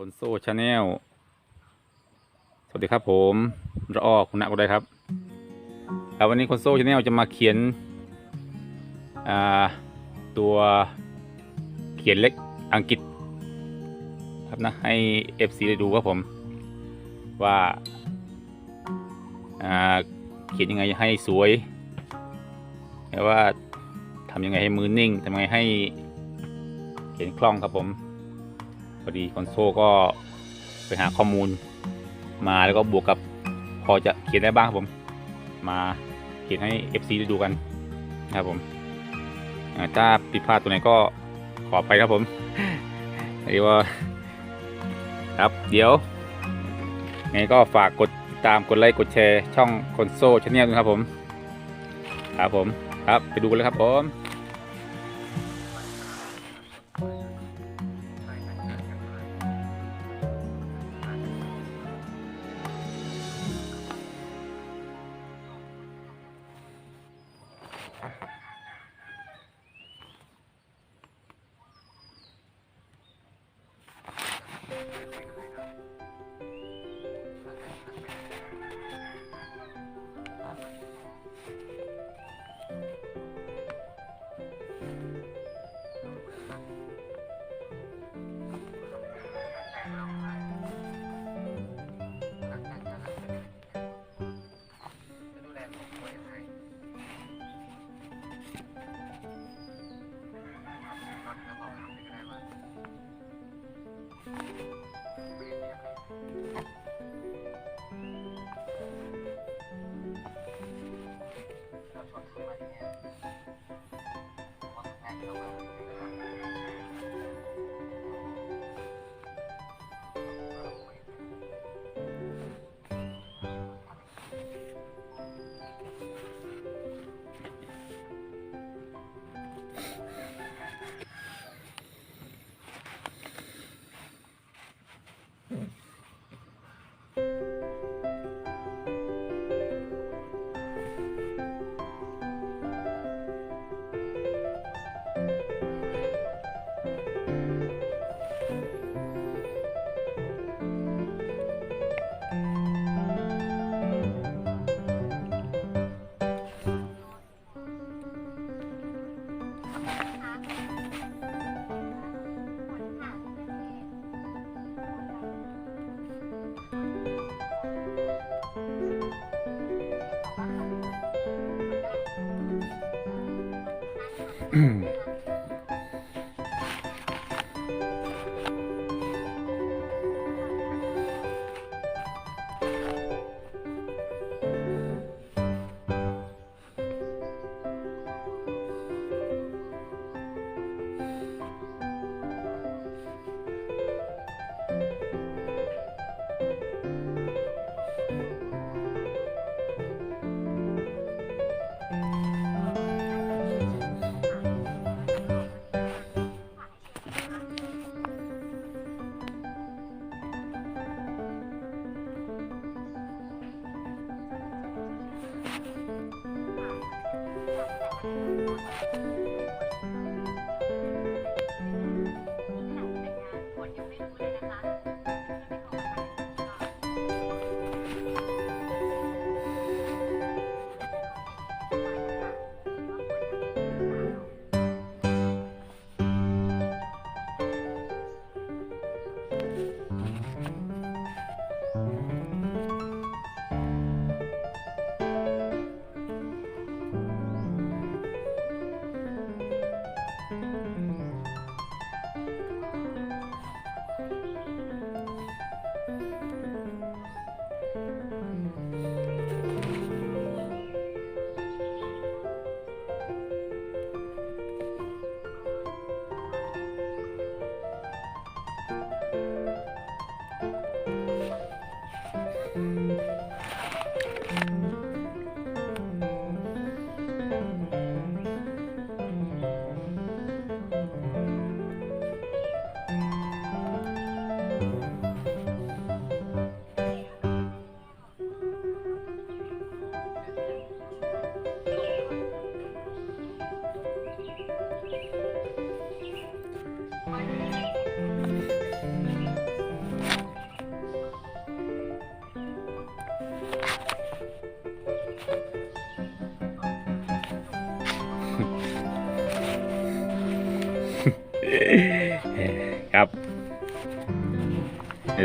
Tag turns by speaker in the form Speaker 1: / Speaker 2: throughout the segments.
Speaker 1: คนโซ่ชาแนลสวัสดีครับผมระออคุณนักก็ได้ครับครับวันนี้คนโซ่ชาแนลจะมาเขียนตัวเขียนเล็กอังกฤษ ครับนะให้ FC ได้ดูครับผม ว่าอ่าเขียนยังไงให้สวยแต่ว่าทำยังไงให้มือนิ่งทำยังไงให้เขียนคล่องครับผม พอดีคอนโซลก็ไปหาข้อมูล มาแล้วก็บวกกับพอจะเขียนได้บ้างครับผม มาเขียนให้ FC ได้ดูกันนะครับผมถ้าผิดพลาดตัวไหนก็ขอไปครับผมเรียกว่าครับเดี๋ยวไงก็ฝากกดติดตามกดไลค์กดแชร์ช่องคอนโซลชาแนลด้วยครับผม ครับผม ครับไปดูกันเลยครับผม Thank you. mm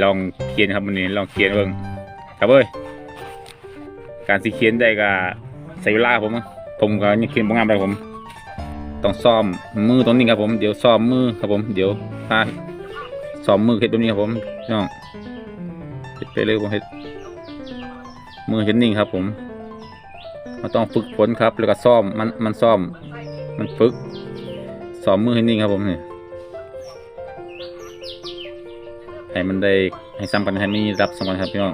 Speaker 1: ลองเขียนครับวันนี้ลองเขียนเบิ่งครับเอ้ยการสิเขียนได้ก็ใส่เวลาครับผมผมก็ยังเขียนบ่งามเลยผม ต้องซ้อมมือตรงนี้ครับผมเดี๋ยวซ้อมมือครับผม เดี๋ยวพาซ้อมมือเฮ็ดแบบนี้ครับผมน้องเฮ็ดไปเลยผมเฮ็ดมือเฮ็ดนิ่งครับ ผมมันต้องฝึกฝนครับ แล้วก็ซ้อมมันมันซ้อม มันฝึกซ้อมมือให้นิ่งครับผมเนี่ย ให้มันได้ให้ซ้ำกันให้มีรับสำคัญครับพี่น้อง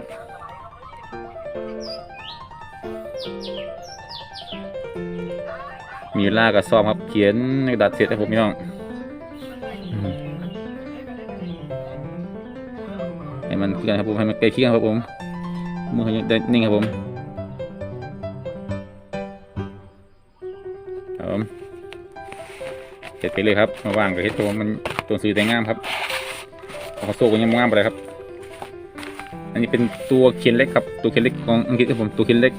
Speaker 1: มีเวลาก็ซ้อมครับเขียนกระดาษเสร็จครับผมพี่น้องให้มันเคียงครับผมให้มันใกล้เคียงครับผมมือให้ได้นิ่งครับผมครับผมเสร็จไปเลยครับมาว่างกับเฮ็ดตัวมันตัวสื่อแต่งงามครับ เอาโซ่ก็ยังงามไปเลยครับ อันนี้เป็นตัวเขียนเล็กครับ ตัวเขียนเล็กของอังกฤษครับผมตัวเขียนเล็ก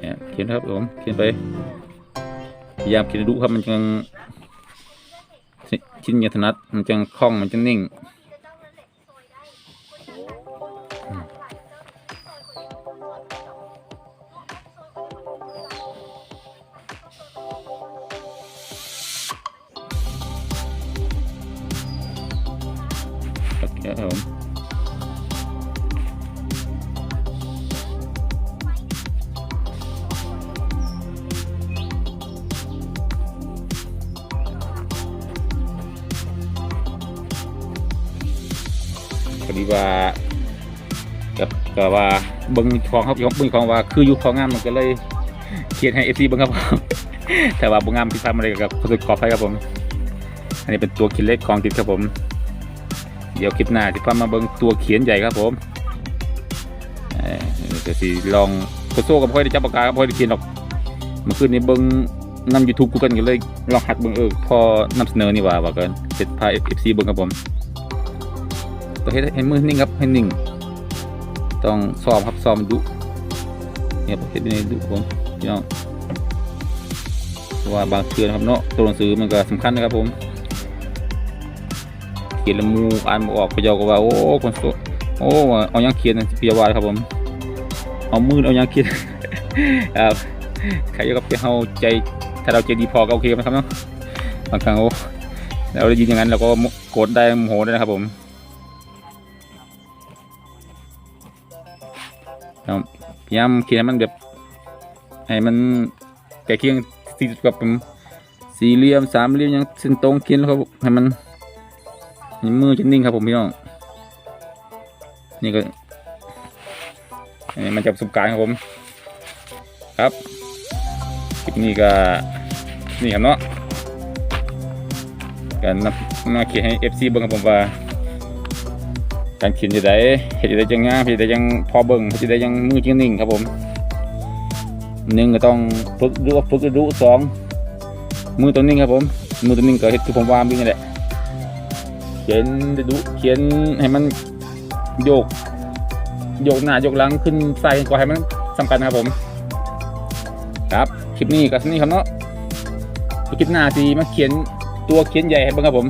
Speaker 1: เนี่ยเขียนครับผมเขียนไปพยายามเขียนดูครับมันจังชิ้นยางถนัดมันจังคล่องมันจังนิ่ง ครับผมพอดีว่าก็ก็ว่าเบิ้งของครับเบิ้งของว่าคืออยู่ของงามมันก็เลยเขียนให้เอฟซีเบิ้งครับแต่ว่าบงงามที่ทำอะไรกับขอขอไปครับผม อันนี้เป็นตัวเขียนเล็กของติดครับผม เดี๋ยวคลิปหน้าจะพามาเบิ้งตัวเขียนใหญ่ครับผมเดี๋ยวสิลองโคโซ่กับพ่อยได้จับปากกากับพ่อยได้เขียนหรอกเมื่อคืนนี้เบิ้งนำยูทูบกูกันก็เลยลองหัดเบิ้งเออพอนำเสนอนี่ว่าว่ากันเสร็จพาเอฟซีเบิ้งครับผมตัวให้ให้มือนิ่งครับให้นิ่งต้องซ้อมครับซ้อมดุเนี่ยผมเห็นในดุผมพี่น้องว่าบางเทือนครับเนาะตัวหนังสือมันก็สำคัญนะครับผม ขียนละมูอ่านบออกพะเยาก็ว่าโอ้คนโสโอ้เอายังเขียนพยาบาลครับผมเอามือเอายังเขียนครับใครก็ไปเฮาใจถ้าเราใจดีพอก็โอเคไหมครับเนาะบางครั้งโอ้เราได้ยินอย่างนั้นเราก็โกรธได้โมโหได้นะครับผมพยายามเขียนมันแบบให้มันใกล้เคียงที่สุดกับผมสี่เหลี่ยมสามเหลี่ยมยังเส้นตรงเขียนแล้วครับให้มัน นี่มือจะนิ่งครับผมพี่น้อง นี่ก็อันนี้มันจะประสบการณ์ครับผม ครับคลิปนี้ก็นี่ครับเนาะการนำมาเขียนให้ FC เบิ่งครับผมว่า การเขียนจะได้เห็นจะได้ยังงามเห็นจะได้ยังพอเบิ่งเห็นจะได้ยังมือจะนิ่งครับผมหนึ่งก็ต้องฝึกดูฝึกดูสองมือตัวนิ่งครับผมมือตัวนิ่งก็เห็นคือผมว่ามือนี่แหละ ขียนดูเขียนให้มันโยก โยกหน้าโยกหลังขึ้นใส่ก็ให้มันสำคัญครับผม ครับคลิปนี้ก็สนี่ครับเนาะคลิปหน้าสีมาเขียนตัวเขียนใหญ่ให้บิ่งครับผม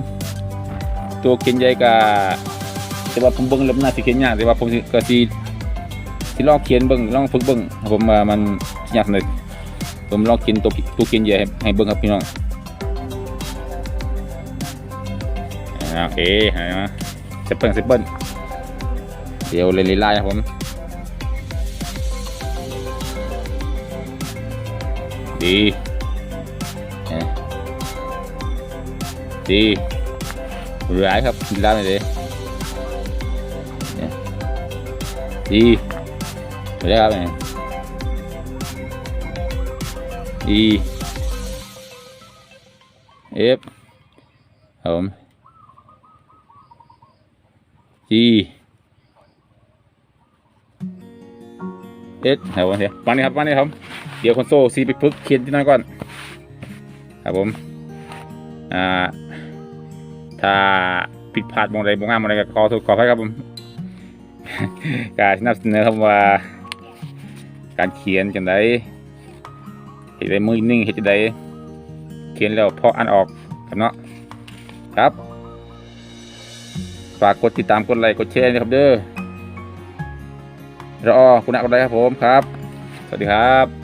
Speaker 1: ตัวเขียนใหญ่ก็แต่ว่าผมเบิ่งล้วมันน่าสิเขียนยากแต่ว่าผมก็สิสิลองเขียนเบิ่งลองฝึกเบิ่งครับผมมันยากหน่อยผมลองเขียนตัวตัวเขียนใหญ่ให้เบิ่งครับพี่น้อง โอเคหายมาเซปเปิลเซปเปิลเดี๋ยวเลยไล่ครับผมดีเอ่อดีร้ายครับร้ายเลยดิเนี่ยดีไปแล้วครับเนี่ยดีเอฟครับผม G S ครับผมเดี๋ยวฟังนี่ครับฟังนี่ครับเดี๋ยวคอนโซลซีไปฝึกเขียนที่นั่นก่อน ครับผม อ่า ถ้าผิดพลาดบางใดบางงามอะไรก็ขอโทษขออภัยครับผมการนำเสนอคำว่า การเขียนจังไดเห็นได้มือนิ่งเห็นจังไดเขียนแล้วพออ่านออกครับเนาะครับ ฝากกดติดตามกดไลค์กดแชร์นะครับเด้อรอคุณอักได้ครับผมครับ สวัสดีครับ